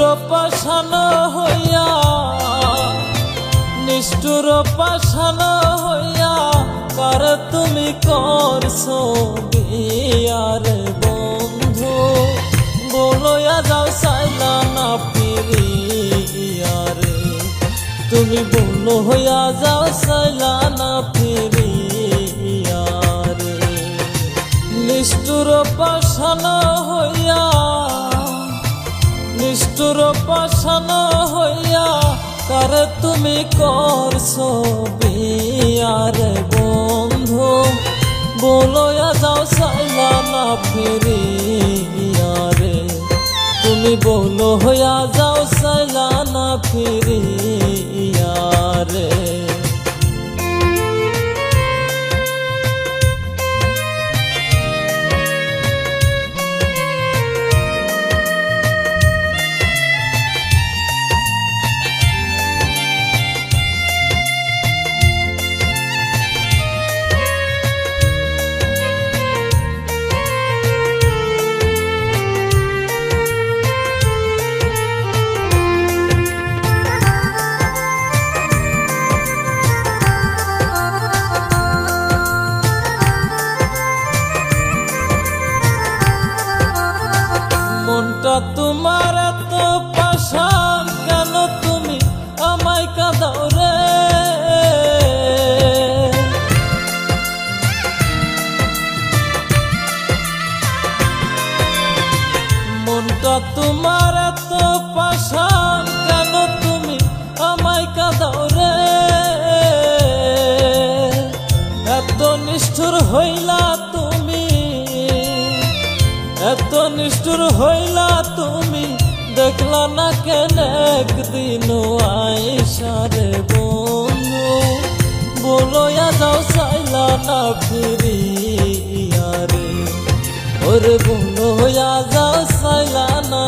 নিষ্ঠুর হইয়া, নিষ্ঠুর পাশান হইয়া, কার তুমি করছ বিয়ার বন্ধু? বলয়া যাও সাইলা না ফিরিয়ারে, তুমি বলো হইয়া যাও সাইলা না ফিরিয়ারে। নিষ্ঠুর পাশান হইয়া নিষ্ঠুর পাশান হইয়া, কার তুমি করছ বিয়ার বন্ধু? বলয়া যাও সাইলা না ফিরি তুমি বলো হইয়া যাও সাইলা না ফিরিয়ারে তোমার তুমি আমায় এত নিষ্ঠুর হইলা তুমি, এত নিষ্ঠুর হইলা তুমি, দেখলা না কেন একদিন আইসারে বন্ধু বলয়া যাও সাইলা না ফিরিয়ারে ওরে বলয়া যাও সাইলা না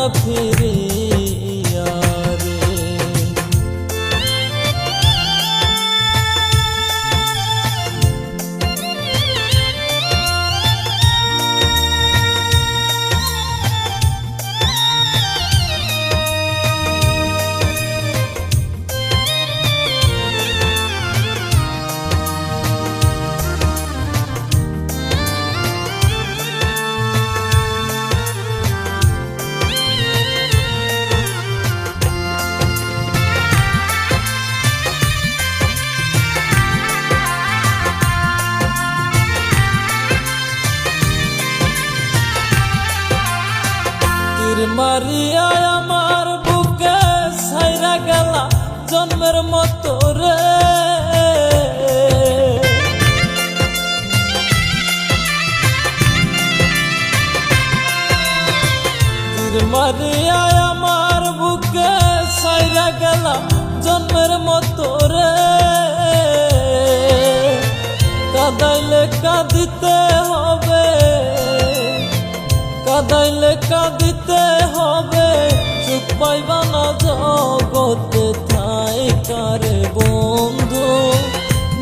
মারিয়া আমার বুকে সাইরা গেলা জন্মের মতো রে। তীর মারিয়া আমার বুকে সাইরা গেলা জন্মের মতো রে। কাদাইলে কাঁদিতে কাঁদিতে হবে। চুপ পাইবা না জগতে ঠাই কারে বন্ধু।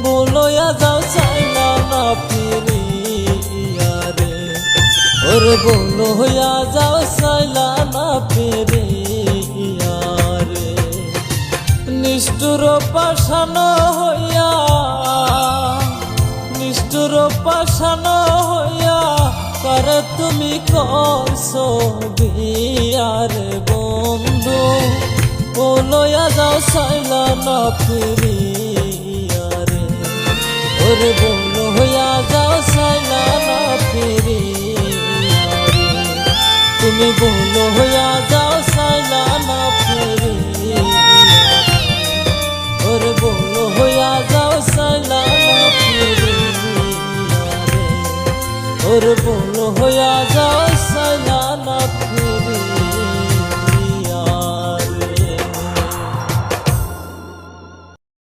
বলয়া যাও চাইলা না ফিরিয়ারে ওরে বলয়া যাও চাইলা না ফিরিয়ারে নিষ্ঠুর পাশান হইয়া, নিষ্ঠুর পাশান হইয়া কার তুমি করছ বিয়ার বন্ধু। বলয়া যাও সাইলা না ফিরিয়ারে ওরে বলো হইয়া যাও সাইলা না ফিরিয়ারে তুমি বলো হইয়া যাও সাইলা না তোর বোন হইয়া যাস।